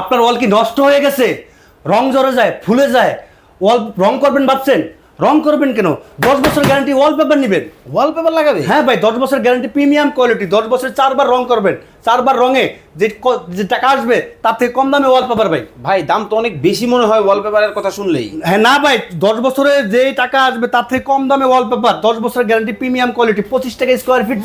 আপনার ওয়াল কি নষ্ট হয়ে গেছে? রং জ্বরে যায় ফুলে যায়। ওয়াল রং করবেন ভাবছেন? রং করবেন কেন? দশ বছর গ্যারান্টি ওয়ালপেপার নেবেন। ওয়ালপেপার লাগাবে? হ্যাঁ ভাই দশ বছর গ্যারান্টি প্রিমিয়াম কোয়ালিটি দশ বছর চারবার রং করবেন। চারবার রঙে যে যে টাকা আসবে তার থেকে কম দামে ওয়ালপেপার ভাই। ভাই দাম তো অনেক বেশি মনে হয় ওয়ালপেপারের কথা শুনলেই। হ্যাঁ না ভাই দশ বছরে যে টাকা আসবে তার থেকে কম দামে ওয়ালপেপার দশ বছরের গ্যারান্টি প্রিমিয়াম কোয়ালিটি পঁচিশ টাকা স্কোয়ার ফিট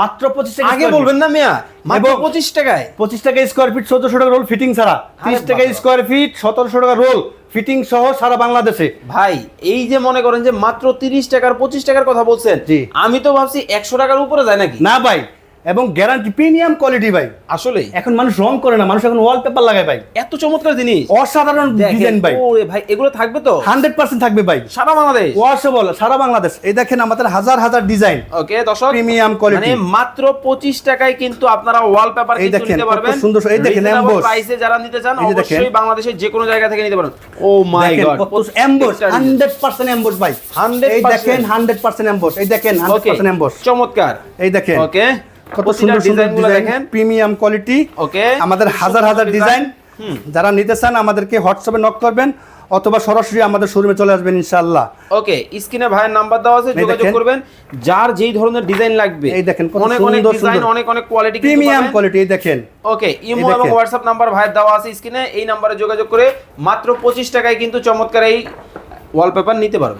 মাত্র? পঁচিশ টাকা আগে বলবেন না মিয়া মাত্র পঁচিশ টাকায়? পঁচিশ টাকা স্কোয়ার ফিট চোদ্দশো টাকা রোল ফিটিং ছাড়া। তিরিশ টাকা স্কোয়ার ফিট সতেরোশো টাকা রোল ফিটিং সহ সারা বাংলাদেশে। ভাই এই যে মনে করেন যে মাত্র তিরিশ টাকার পঁচিশ টাকার কথা বলছেন। আমি তো ভাবছি একশো টাকার উপরে যায় নাকি? না ভাই এবং গ্যারান্টি প্রিমিয়াম কোয়ালিটি ভাই। আসলে এখন মানুষ রং করে না মানুষ এখন ওয়ালপেপার লাগায় ভাই। এত চমৎকার জিনিস। অসাধারণ ডিজাইন ভাই। ওরে ভাই এগুলো থাকবে তো? হান্ড্রেড পার্সেন্ট থাকবে ভাই। সারা বাংলাদেশ? ওয়াশেবল সারা বাংলাদেশ। এই দেখেন আমাদের হাজার হাজার ডিজাইন ওকে দর্শক Premium quality। মানে মাত্র 25 টাকায় কিন্তু আপনারা ওয়ালপেপার কিন্তু নিতে পারবেন। সুন্দর, এই দেখেন, emboss। প্রাইসে যারা নিতে চান। অবশ্যই বাংলাদেশের যে কোনো জায়গা থেকে নিতে পারেন। ও my God emboss hundred percent emboss ভাই। 100% এই দেখেন হান্ড্রেড পার্সেন্ট এমবোস এই দেখেন হান্ড্রেড ওকে পার্সেন্ট এমবোস চমৎকার। এই দেখেন। ওকে কত সুন্দর সুন্দর ডিজাইন প্রিমিয়াম কোয়ালিটি ওকে আমাদের হাজার হাজার ডিজাইন যারা নিতে চান আমাদেরকে হোয়াটসঅ্যাপে নক করবেন অথবা সরাসরি আমাদের শোরুমে চলে আসবেন ইনশাআল্লাহ। ওকে স্ক্রিনে ভাইয়ের নাম্বার দেওয়া আছে যোগাযোগ করবেন। যার যেই ধরনের ডিজাইন লাগবে এই দেখেন অনেক অনেক সুন্দর ডিজাইন অনেক অনেক কোয়ালিটি প্রিমিয়াম কোয়ালিটি এই দেখেন। ওকে ইমো এবং হোয়াটসঅ্যাপ নাম্বার ভাইয়ের দেওয়া আছে স্ক্রিনে এই নাম্বারে যোগাযোগ করে মাত্র পঁচিশ টাকায় কিন্তু চমৎকার এই ওয়ালপেপার নিতে পারবে